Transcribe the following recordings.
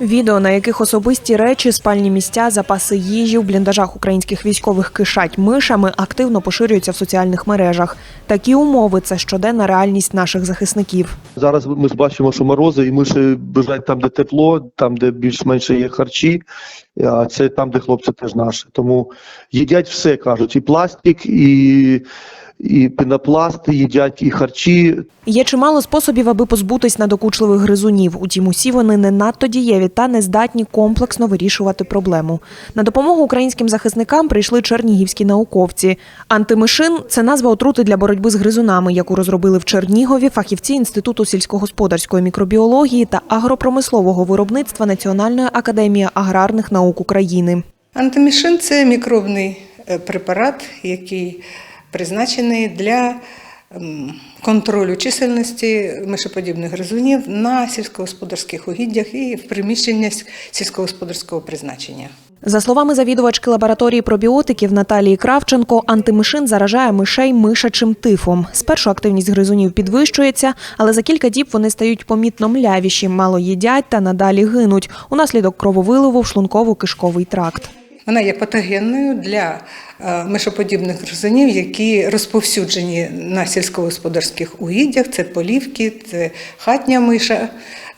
Відео, на яких особисті речі, спальні місця, запаси їжі в бліндажах українських військових кишать мишами, активно поширюються в соціальних мережах. Такі умови це щоденна реальність наших захисників. Зараз ми бачимо, що морози, і миші біжать там, де тепло, там, де більш-менше є харчі, а це там, де хлопці теж наші. Тому їдять все, кажуть, і пластик, і, і пінопласт, їдять і харчі. Є чимало способів, аби позбутись надокучливих гризунів. Утім, усі вони не надто дієві та не здатні комплексно вирішувати проблему. На допомогу українським захисникам прийшли чернігівські науковці. Антимишин це назва отрути для боротьби з гризунами, яку розробили в Чернігові фахівці Інституту сільськогосподарської мікробіології та агропромислового виробництва Національної академії аграрних наук України. Антимішин це мікробний е, препарат, який призначений для ем, контролю чисельності мишеподібних гризунів на сільськогосподарських угіддях і в приміщеннях сільськогосподарського призначення. За словами завідувачки лабораторії пробіотиків Наталії Кравченко, антимишин заражає мишей мишачим тифом. Спершу активність гризунів підвищується, але за кілька діб вони стають помітно млявіші, мало їдять та надалі гинуть унаслідок крововиливу в шлунково-кишковий тракт. Вона є патогенною для е, мишоподібних гризунів, які розповсюджені на сільськогосподарських угіддях. Це полівки, це хатня миша,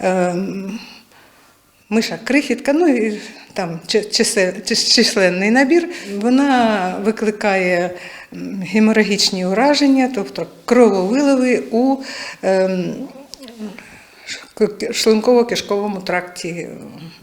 ем, миша крихітка, ну і там численний набір. Вона викликає геморагічні ураження, тобто крововиливи у ем, шлунково-кишковому тракті е,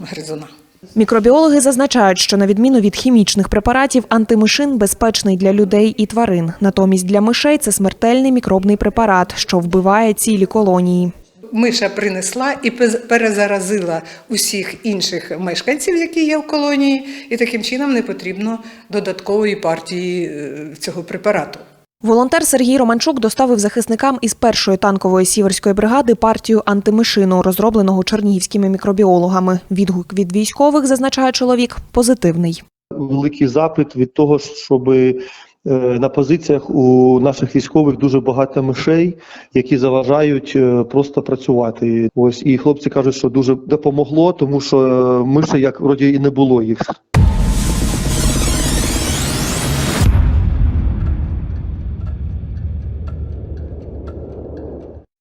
гризуна. Мікробіологи зазначають, що на відміну від хімічних препаратів, антимишин безпечний для людей і тварин. Натомість для мишей це смертельний мікробний препарат, що вбиває цілі колонії. Миша принесла і перезаразила усіх інших мешканців, які є в колонії, і таким чином не потрібно додаткової партії е, цього препарату. Волонтер Сергій Романчук доставив захисникам із першої танкової сіверської бригади партію антимишину, розробленого чернігівськими мікробіологами. Відгук від військових, зазначає чоловік, позитивний. Великий запит від того, щоб на позиціях у наших військових дуже багато мишей, які заважають е, просто працювати. Ось і хлопці кажуть, що дуже допомогло, тому що е, мишей як вроді і не було їх.